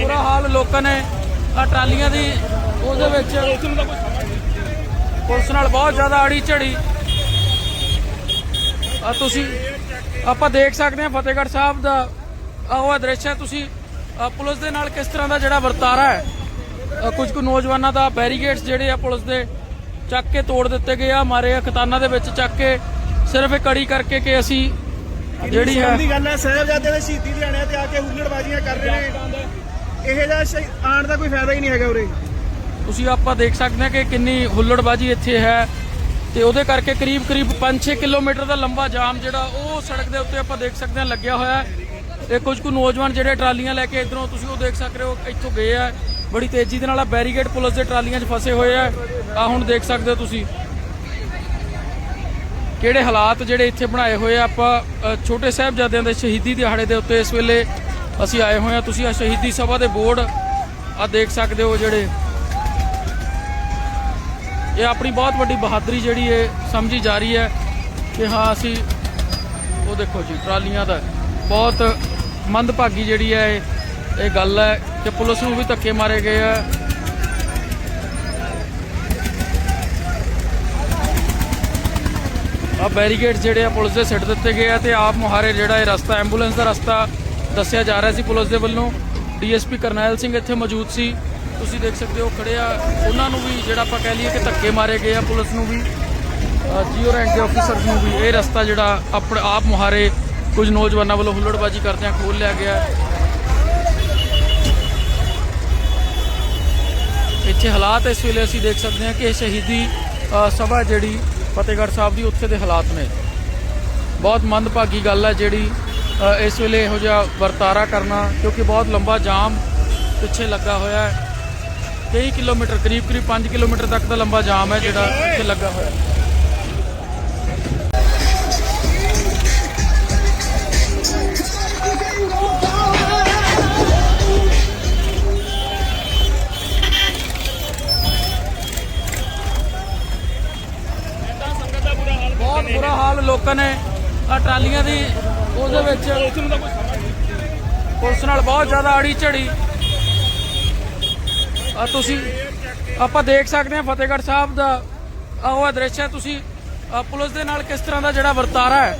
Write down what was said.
ਬੁਰਾ ਹਾਲ ਲੋਕਾਂ ਨੇ ਆ ਟਰਾਲੀਆਂ ਦੀ, ਉਹਦੇ ਵਿੱਚ ਪੁਲਿਸ ਨਾਲ ਬਹੁਤ ਜ਼ਿਆਦਾ ਅੜੀ ਝੜੀ। ਆ ਤੁਸੀਂ, ਆਪਾਂ ਦੇਖ ਸਕਦੇ ਹਾਂ ਫਤਿਹਗੜ੍ਹ ਸਾਹਿਬ ਦਾ ਆਹ ਉਹ ਦ੍ਰਿਸ਼ ਹੈ। ਤੁਸੀਂ ਪੁਲਿਸ ਦੇ ਨਾਲ ਕਿਸ ਤਰ੍ਹਾਂ ਦਾ ਜਿਹੜਾ ਵਰਤਾਰਾ ਹੈ? ਅਹ ਕੁਝ ਕੁ ਨੌਜਵਾਨਾਂ ਦਾ ਬੈਰੀਗੇਡਸ ਜਿਹੜੇ ਆ ਪੁਲਿਸ ਦੇ ਚੱਕ ਕੇ ਤੋੜ ਦਿੱਤੇ ਗਏ ਆ, ਮਾਰੇ ਆ, ਖਤਾਨਾਂ ਦੇ ਵਿੱਚ ਚੱਕ ਕੇ ਸਿਰਫ ਇਹ ਕੜੀ ਕਰਕੇ ਕਿ ਅਸੀਂ ਜਿਹੜੀ ਹੈ ਦੀ ਗੱਲ ਹੈ, ਸਾਹਿਬਜ਼ਾਦੇ ਦੇ ਸ਼ਹੀਦੀ ਦਿਹਾੜਿਆਂ ਤੇ ਆ ਕੇ ਹੁੱਲੜਬਾਜ਼ੀਆਂ ਕਰ ਰਹੇ ਇਹ ਜਿਹਾ ਸ਼ਹੀ- ਆਉਣ ਦਾ ਕੋਈ ਫਾਇਦਾ ਹੀ ਨਹੀਂ ਹੈਗਾ ਉਰੇ। ਤੁਸੀਂ ਆਪਾਂ ਦੇਖ ਸਕਦੇ ਹਾਂ ਕਿ ਕਿੰਨੀ ਹੁੱਲੜਬਾਜੀ ਇੱਥੇ ਹੈ ਤੇ ਉਹਦੇ ਕਰਕੇ ਕਰੀਬ ਕਰੀਬ 5-6 ਕਿਲੋਮੀਟਰ ਦਾ ਲੰਬਾ ਜਾਮ ਜਿਹੜਾ ਉਹ ਸੜਕ ਦੇ ਉੱਤੇ ਆਪਾਂ ਦੇਖ ਸਕਦੇ ਹਾਂ ਲੱਗਿਆ ਹੋਇਆ ਹੈ। ਇਹ ਕੁਝ ਕੁ ਨੌਜਵਾਨ ਜਿਹੜੇ ਟਰਾਲੀਆਂ ਲੈ ਕੇ ਇਧਰੋਂ ਤੁਸੀਂ ਉਹ ਦੇਖ ਸਕਦੇ ਹੋ ਇੱਥੋਂ ਗਏ ਆ। ਬੜੀ ਤੇਜ਼ੀ ਦੇ ਨਾਲ ਆ ਬੈਰੀਗੇਡ ਪੁਲਿਸ ਦੇ ਟਰਾਲੀਆਂ 'ਚ ਫਸੇ ਹੋਏ ਆ। ਆ ਹੁਣ ਦੇਖ ਸਕਦੇ ਹੋ ਤੁਸੀਂ ਕਿਹੜੇ ਹਾਲਾਤ ਜਿਹੜੇ ਇੱਥੇ ਬਣਾਏ ਹੋਏ ਆ ਆਪਾਂ। ਅ, ਛੋਟੇ ਸਾਹਿਬਜ਼ਾਦਿਆਂ ਦੇ ਸ਼ਹੀਦੀ ਦਿਹਾੜੇ ਦੇ ਉੱਤੇ ਇਸ ਵੇਲੇ ਅਸੀਂ ਆਏ ਹੋਏ ਆ ਤੁਸੀਂ ਆ ਸ਼ਹੀਦੀ ਸਭਾ ਦੇ ਬੋਰਡ ਆ ਦੇਖ ਸਕਦੇ ਹੋ ਜਿਹੜੇ। ਇਹ ਆਪਣੀ ਬਹੁਤ ਵੱਡੀ ਬਹਾਦਰੀ ਜਿਹੜੀ ਹੈ ਸਮਝੀ ਜਾ ਰਹੀ ਹੈ ਕਿ ਹਾਂ, ਅਸੀਂ ਉਹ ਦੇਖੋ ਜੀ, ਟਰਾਲੀਆਂ ਦਾ ਬਹੁਤ ਮੰਦਭਾਗੀ ਜਿਹੜੀ ਹੈ ਇਹ ਗੱਲ ਹੈ ਕਿ ਪੁਲਿਸ ਨੂੰ ਵੀ ਧੱਕੇ ਮਾਰੇ ਗਏ ਆ। ਆ ਬੈਰੀਕੇਡ ਜਿਹੜੇ ਆ ਪੁਲਿਸ ਦੇ ਸਿੱਟ ਦਿੱਤੇ ਗਏ ਆ ਤੇ ਆਪ ਮੁਹਾਰੇ ਜਿਹੜਾ ਇਹ ਰਸਤਾ, ਐਂਬੂਲੈਂਸ ਦਾ ਰਸਤਾ ਦੱਸਿਆ ਜਾ ਰਿਹਾ ਸੀ ਪੁਲਿਸ ਦੇ ਵੱਲੋਂ। ਡੀਐਸਪੀ ਕਰਨੈਲ ਸਿੰਘ ਇੱਥੇ ਮੌਜੂਦ ਸੀ। ਤੁਸੀਂ ਦੇਖ ਸਕਦੇ ਹੋ ਖੜੇ ਆ। ਉਹਨਾਂ ਨੂੰ ਵੀ ਜਿਹੜਾ ਆਪਾਂ ਕਹਿ ਲਈਏ ਕਿ ਧੱਕੇ ਮਾਰੇ ਗਏ ਆ ਪੁਲਿਸ ਨੂੰ ਵੀ। ਜੀਓ ਰੈਂਕ ਦੇ ਅਫਸਰ ਨੂੰ ਵੀ। ਇਹ ਰਸਤਾ ਜਿਹੜਾ ਆਪਣੇ ਆਪ ਮੁਹਾਰੇ ਕੁਝ ਨੌਜਵਾਨਾਂ ਵੱਲੋਂ ਹੁੱਲੜਬਾਜੀ ਕਰਦਿਆਂ ਖੋਲ ਲਿਆ ਗਿਆ। ਇੱਥੇ ਹਾਲਾਤ ਇਸ ਵੇਲੇ ਅਸੀਂ ਦੇਖ ਸਕਦੇ ਹਾਂ ਕਿ ਇਹ ਸ਼ਹੀਦੀ ਸਭਾ ਜਿਹੜੀ ਫਤਿਹਗੜ੍ਹ ਸਾਹਿਬ ਦੀ ਉੱਥੇ ਦੇ ਹਾਲਾਤ ਨੇ। ਬਹੁਤ ਮੰਦਭਾਗੀ ਗੱਲ ਹੈ ਜਿਹੜੀ ਇਸ ਵੇਲੇ ਇਹੋ ਜਿਹਾ ਵਰਤਾਰਾ ਕਰਨਾ, ਕਿਉਂਕਿ ਬਹੁਤ ਲੰਬਾ ਜਾਮ ਪਿੱਛੇ ਲੱਗਾ ਹੋਇਆ ਹੈ। ਕਈ ਕਿਲੋਮੀਟਰ, ਕਰੀਬ ਕਰੀਬ 5 ਕਿਲੋਮੀਟਰ ਤੱਕ ਦਾ ਲੰਬਾ ਜਾਮ ਹੈ ਜਿਹੜਾ ਇੱਥੇ ਲੱਗਾ ਹੋਇਆ ਹੈ। ਬਹੁਤ ਬੁਰਾ ਹਾਲ ਲੋਕਾਂ ਨੇ। ਆ ਟਰਾਲੀਆਂ ਦੀ ਉਹਦੇ ਵਿੱਚ ਪੁਲਿਸ ਨਾਲ ਬਹੁਤ ਜ਼ਿਆਦਾ ਆੜੀ ਝੜੀ। ਆ ਤੁਸੀਂ, ਆਪਾਂ ਦੇਖ ਸਕਦੇ ਹਾਂ ਫਤਿਹਗੜ੍ਹ ਸਾਹਿਬ ਦਾ ਆਹ ਉਹ ਦ੍ਰਿਸ਼ ਹੈ। ਤੁਸੀਂ ਪੁਲਿਸ ਦੇ ਨਾਲ ਕਿਸ ਤਰ੍ਹਾਂ ਦਾ ਜਿਹੜਾ ਵਰਤਾਰਾ ਹੈ।